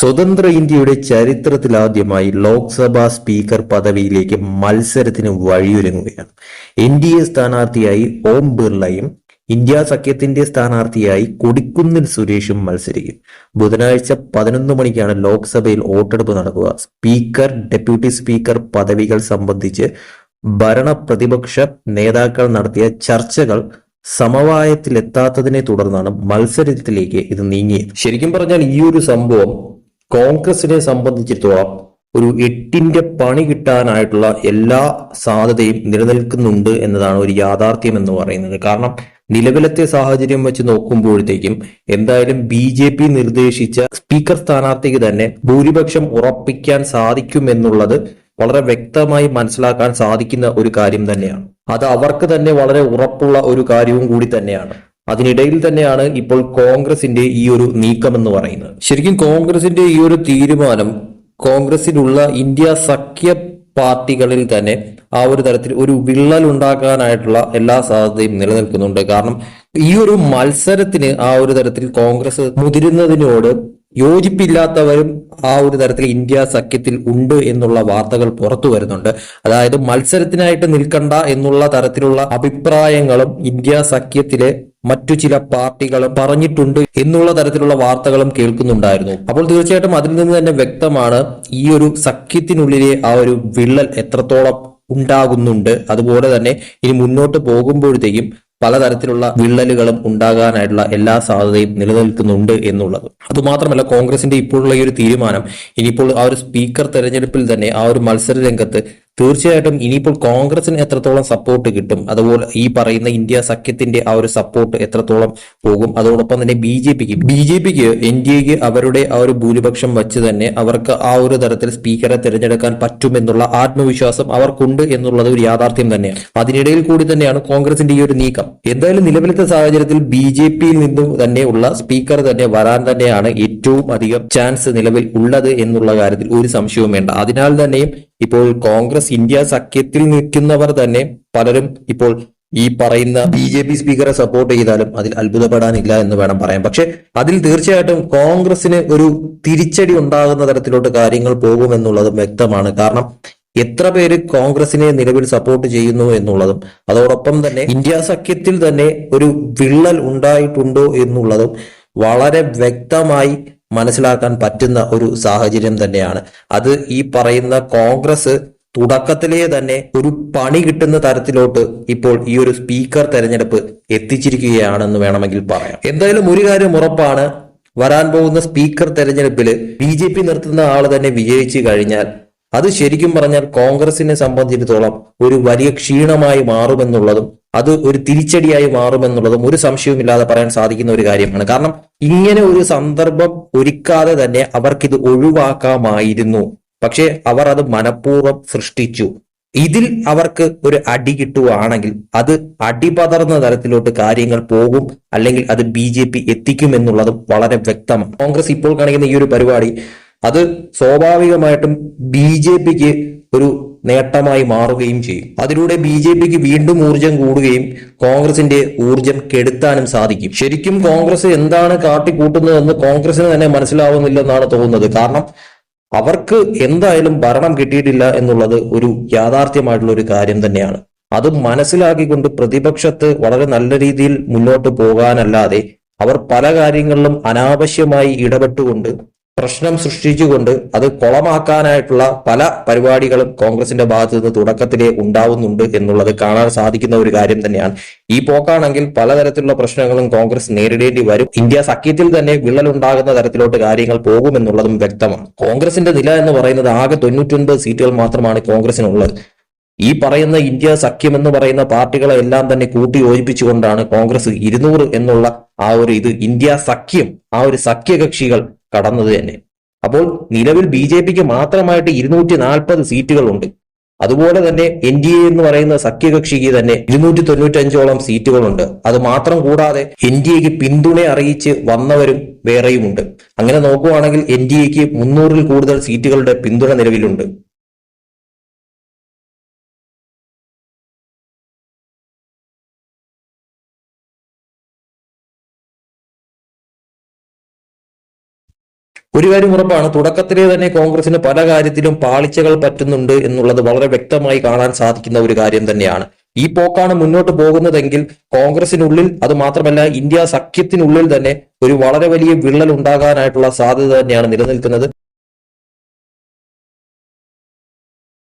സ്വതന്ത്ര ഇന്ത്യയുടെ ചരിത്രത്തിലാദ്യമായി ലോക്സഭാ സ്പീക്കർ പദവിയിലേക്ക് മത്സരത്തിന് വഴിയൊരുങ്ങുകയാണ്. എൻ ഡി എ സ്ഥാനാർത്ഥിയായി ഓം ബിർളയും ഇന്ത്യ സഖ്യത്തിന്റെ സ്ഥാനാർത്ഥിയായി കൊടിക്കുന്നിൽ സുരേഷും മത്സരിക്കും. ബുധനാഴ്ച പതിനൊന്ന് മണിക്കാണ് ലോക്സഭയിൽ വോട്ടെടുപ്പ് നടക്കുക. സ്പീക്കർ ഡെപ്യൂട്ടി സ്പീക്കർ പദവികൾ സംബന്ധിച്ച് ഭരണ പ്രതിപക്ഷ നേതാക്കൾ നടത്തിയ ചർച്ചകൾ സമവായത്തിലെത്താത്തതിനെ തുടർന്നാണ് മത്സരത്തിലേക്ക് ഇത് നീങ്ങിയത്. ശരിക്കും പറഞ്ഞാൽ ഈ ഒരു സംഭവം കോൺഗ്രസിനെ സംബന്ധിച്ചിടത്തോളം ഒരു എട്ടിന്റെ പണി കിട്ടാനായിട്ടുള്ള എല്ലാ സാധ്യതയും നിലനിൽക്കുന്നുണ്ട് എന്നതാണ് ഒരു യാഥാർത്ഥ്യം എന്ന് പറയുന്നത്. കാരണം നിലവിലത്തെ സാഹചര്യം വെച്ച് നോക്കുമ്പോഴത്തേക്കും എന്തായാലും ബി ജെ പി നിർദ്ദേശിച്ച സ്പീക്കർ സ്ഥാനാർത്ഥിക്ക് തന്നെ ഭൂരിപക്ഷം ഉറപ്പിക്കാൻ സാധിക്കുമെന്നുള്ളത് വളരെ വ്യക്തമായി മനസ്സിലാക്കാൻ സാധിക്കുന്ന ഒരു കാര്യം തന്നെയാണ്. അത് അവർക്ക് തന്നെ വളരെ ഉറപ്പുള്ള ഒരു കാര്യവും കൂടി തന്നെയാണ്. അതിനിടയിൽ തന്നെയാണ് ഇപ്പോൾ കോൺഗ്രസിന്റെ ഈ ഒരു നീക്കം എന്ന് പറയുന്നത്. ശരിക്കും കോൺഗ്രസിന്റെ ഈ ഒരു തീരുമാനം കോൺഗ്രസിലുള്ള ഇന്ത്യ സഖ്യ പാർട്ടികളിൽ തന്നെ ആ ഒരു തരത്തിൽ ഒരു വിള്ളൽ ഉണ്ടാക്കാനായിട്ടുള്ള എല്ലാ സാധ്യതയും നിലനിൽക്കുന്നുണ്ട്. കാരണം ഈ ഒരു മത്സരത്തിന് ആ ഒരു തരത്തിൽ കോൺഗ്രസ് മുതിരുന്നതിനോട് യോജിപ്പില്ലാത്തവരും ആ ഒരു തരത്തിൽ ഇന്ത്യ സഖ്യത്തിൽ ഉണ്ട് എന്നുള്ള വാർത്തകൾ പുറത്തു വരുന്നുണ്ട്. അതായത് മത്സരത്തിനായിട്ട് നിൽക്കണ്ട എന്നുള്ള തരത്തിലുള്ള അഭിപ്രായങ്ങളും ഇന്ത്യ സഖ്യത്തിലെ മറ്റു ചില പാർട്ടികളും പറഞ്ഞിട്ടുണ്ട് എന്നുള്ള തരത്തിലുള്ള വാർത്തകളും കേൾക്കുന്നുണ്ടായിരുന്നു. അപ്പോൾ തീർച്ചയായിട്ടും അതിൽ നിന്ന് തന്നെ വ്യക്തമാണ് ഈ ഒരു സഖ്യത്തിനുള്ളിലെ ആ ഒരു വിള്ളൽ എത്രത്തോളം ഉണ്ടാകുന്നുണ്ട്. അതുപോലെ തന്നെ ഇനി മുന്നോട്ട് പോകുമ്പോഴത്തേക്കും പലതരത്തിലുള്ള വിള്ളലുകളും ഉണ്ടാകാനായിട്ടുള്ള എല്ലാ സാധ്യതയും നിലനിൽക്കുന്നുണ്ട് എന്നുള്ളത്. അതുമാത്രമല്ല കോൺഗ്രസിന്റെ ഇപ്പോഴുള്ള ഈ ഒരു തീരുമാനം ഇനിയിപ്പോൾ ആ ഒരു സ്പീക്കർ തെരഞ്ഞെടുപ്പിൽ തന്നെ ആ ഒരു മത്സര രംഗത്ത് തീർച്ചയായിട്ടും ഇനിയിപ്പോൾ കോൺഗ്രസിന് എത്രത്തോളം സപ്പോർട്ട് കിട്ടും? അതുപോലെ ഈ പറയുന്ന ഇന്ത്യ സഖ്യത്തിന്റെ ആ ഒരു സപ്പോർട്ട് എത്രത്തോളം പോകും? അതോടൊപ്പം തന്നെ ബി ജെ പിക്ക് ബി ജെ പിക്ക് എൻ ഡി എക്ക് അവരുടെ ആ ഒരു ഭൂരിപക്ഷം വച്ച് തന്നെ അവർക്ക് ആ ഒരു തരത്തിൽ സ്പീക്കറെ തിരഞ്ഞെടുക്കാൻ പറ്റുമെന്നുള്ള ആത്മവിശ്വാസം അവർക്കുണ്ട് എന്നുള്ളത് ഒരു യാഥാർത്ഥ്യം തന്നെയാണ്. അതിനിടയിൽ കൂടി തന്നെയാണ് കോൺഗ്രസിന്റെ ഈ ഒരു നീക്കം. എന്തായാലും നിലവിലത്തെ സാഹചര്യത്തിൽ ബി ജെ പിയിൽ നിന്നും തന്നെയുള്ള സ്പീക്കർ തന്നെ വരാൻ തന്നെയാണ് ഏറ്റവും അധികം ചാൻസ് നിലവിൽ ഉള്ളത് എന്നുള്ള കാര്യത്തിൽ ഒരു സംശയവും വേണ്ട. അതിനാൽ തന്നെയും ഇപ്പോൾ കോൺഗ്രസ് ഇന്ത്യ സഖ്യത്തിൽ നിൽക്കുന്നവർ തന്നെ പലരും ഇപ്പോൾ ഈ പറയുന്ന ബി ജെ പി സ്പീക്കറെ സപ്പോർട്ട് ചെയ്താലും അതിൽ അത്ഭുതപ്പെടാനില്ല എന്ന് വേണം പറയാം പക്ഷെ അതിൽ തീർച്ചയായിട്ടും കോൺഗ്രസിന് ഒരു തിരിച്ചടി ഉണ്ടാകുന്ന തരത്തിലോട്ട് കാര്യങ്ങൾ പോകുമെന്നുള്ളതും വ്യക്തമാണ്. കാരണം എത്ര പേര് കോൺഗ്രസിനെ നിലവിൽ സപ്പോർട്ട് ചെയ്യുന്നു എന്നുള്ളതും അതോടൊപ്പം തന്നെ ഇന്ത്യ സഖ്യത്തിൽ തന്നെ ഒരു വിള്ളൽ ഉണ്ടായിട്ടുണ്ടോ എന്നുള്ളതും വളരെ വ്യക്തമായി മനസ്സിലാക്കാൻ പറ്റുന്ന ഒരു സാഹചര്യം തന്നെയാണ്. അത് ഈ പറയുന്ന കോൺഗ്രസ് തുടക്കത്തിലേ തന്നെ ഒരു പണി കിട്ടുന്ന തരത്തിലോട്ട് ഇപ്പോൾ ഈ ഒരു സ്പീക്കർ തെരഞ്ഞെടുപ്പ് എത്തിച്ചിരിക്കുകയാണെന്ന് വേണമെങ്കിൽ പറയാം. എന്തായാലും ഒരു കാര്യം ഉറപ്പാണ്. വരാൻ പോകുന്ന സ്പീക്കർ തെരഞ്ഞെടുപ്പിൽ ബി ജെ പി നിർത്തുന്ന ആൾ തന്നെ വിജയിച്ചു കഴിഞ്ഞാൽ അത് ശരിക്കും പറഞ്ഞാൽ കോൺഗ്രസിനെ സംബന്ധിച്ചിടത്തോളം ഒരു വലിയ ക്ഷീണമായി മാറുമെന്നുള്ളതും അത് ഒരു തിരിച്ചടിയായി മാറുമെന്നുള്ളതും ഒരു സംശയവുമില്ലാതെ പറയാൻ സാധിക്കുന്ന ഒരു കാര്യമാണ്. കാരണം ഇങ്ങനെ ഒരു സന്ദർഭം ഒരുക്കാതെ തന്നെ അവർക്കിത് ഒഴിവാക്കാമായിരുന്നു. പക്ഷേ അവർ അത് മനഃപൂർവം സൃഷ്ടിച്ചു. ഇതിൽ അവർക്ക് ഒരു അടി കിട്ടുകയാണെങ്കിൽ അത് അടിപതർന്ന തരത്തിലോട്ട് കാര്യങ്ങൾ പോകും അല്ലെങ്കിൽ അത് ബി ജെ പി വളരെ വ്യക്തമാണ്. കോൺഗ്രസ് ഇപ്പോൾ കാണിക്കുന്ന ഈ ഒരു പരിപാടി അത് സ്വാഭാവികമായിട്ടും ബി ജെ പിക്ക് ഒരു നേട്ടമായി മാറുകയും ചെയ്യും. അതിലൂടെ ബി ജെ പിക്ക് വീണ്ടും ഊർജം കൂടുകയും കോൺഗ്രസിന്റെ ഊർജം കെടുത്താനും സാധിക്കും. ശരിക്കും കോൺഗ്രസ് എന്താണ് കാട്ടിക്കൂട്ടുന്നതെന്ന് കോൺഗ്രസിന് തന്നെ മനസ്സിലാവുന്നില്ലെന്നാണ് തോന്നുന്നത്. കാരണം അവർക്ക് എന്തായാലും ഭരണം കിട്ടിയിട്ടില്ല എന്നുള്ളത് ഒരു യാഥാർത്ഥ്യമായിട്ടുള്ള ഒരു കാര്യം തന്നെയാണ്. അത് മനസ്സിലാക്കിക്കൊണ്ട് പ്രതിപക്ഷത്ത് വളരെ നല്ല രീതിയിൽ മുന്നോട്ട് പോകാനല്ലാതെ അവർ പല കാര്യങ്ങളിലും അനാവശ്യമായി ഇടപെട്ടുകൊണ്ട് പ്രശ്നം സൃഷ്ടിച്ചുകൊണ്ട് അത് കുളമാക്കാനായിട്ടുള്ള പല പരിപാടികളും കോൺഗ്രസിന്റെ ഭാഗത്തു നിന്ന് തുടക്കത്തിലേ ഉണ്ടാവുന്നുണ്ട് എന്നുള്ളത് കാണാൻ സാധിക്കുന്ന ഒരു കാര്യം തന്നെയാണ്. ഈ പോക്കാണെങ്കിൽ പലതരത്തിലുള്ള പ്രശ്നങ്ങളും കോൺഗ്രസ് നേരിടേണ്ടി വരും. ഇന്ത്യ സഖ്യത്തിൽ തന്നെ വിള്ളലുണ്ടാകുന്ന തരത്തിലോട്ട് കാര്യങ്ങൾ പോകുമെന്നുള്ളതും വ്യക്തമാണ്. കോൺഗ്രസിന്റെ നില എന്ന് പറയുന്നത് ആകെ തൊണ്ണൂറ്റൊൻപത് സീറ്റുകൾ മാത്രമാണ് കോൺഗ്രസിനുള്ളത്. ഈ പറയുന്ന ഇന്ത്യ സഖ്യം എന്ന് പറയുന്ന പാർട്ടികളെ എല്ലാം തന്നെ കൂട്ടി യോജിപ്പിച്ചുകൊണ്ടാണ് കോൺഗ്രസ് ഇരുന്നൂറ് എന്നുള്ള ആ ഒരു ഇത്. ഇന്ത്യ സഖ്യം ആ ഒരു സഖ്യകക്ഷികൾ കടന്നത് തന്നെ. അപ്പോൾ നിലവിൽ ബി ജെ പിക്ക് മാത്രമായിട്ട് ഇരുന്നൂറ്റി നാൽപ്പത് സീറ്റുകളുണ്ട്. അതുപോലെ തന്നെ എൻ ഡി എ എന്ന് പറയുന്ന സഖ്യകക്ഷിക്ക് തന്നെ ഇരുന്നൂറ്റി തൊണ്ണൂറ്റഞ്ചോളം സീറ്റുകളുണ്ട്. അത് മാത്രം കൂടാതെ എൻ ഡി എക്ക് പിന്തുണ അറിയിച്ച് വന്നവരും വേറെയുമുണ്ട്. അങ്ങനെ നോക്കുവാണെങ്കിൽ എൻ ഡി എക്ക് മുന്നൂറിൽ കൂടുതൽ സീറ്റുകളുടെ പിന്തുണ നിലവിലുണ്ട്. ഒരു കാര്യം ഉറപ്പാണ് തുടക്കത്തിലെ തന്നെ കോൺഗ്രസിന് പല കാര്യത്തിലും പാളിച്ചകൾ പറ്റുന്നുണ്ട് എന്നുള്ളത് വളരെ വ്യക്തമായി കാണാൻ സാധിക്കുന്ന ഒരു കാര്യം തന്നെയാണ്. ഈ പോക്കാണ് മുന്നോട്ട് പോകുന്നതെങ്കിൽ കോൺഗ്രസിനുള്ളിൽ അത് മാത്രമല്ല ഇന്ത്യ സഖ്യത്തിനുള്ളിൽ തന്നെ ഒരു വളരെ വലിയ വിള്ളൽ ഉണ്ടാകാനായിട്ടുള്ള സാധ്യത തന്നെയാണ് നിലനിൽക്കുന്നത്.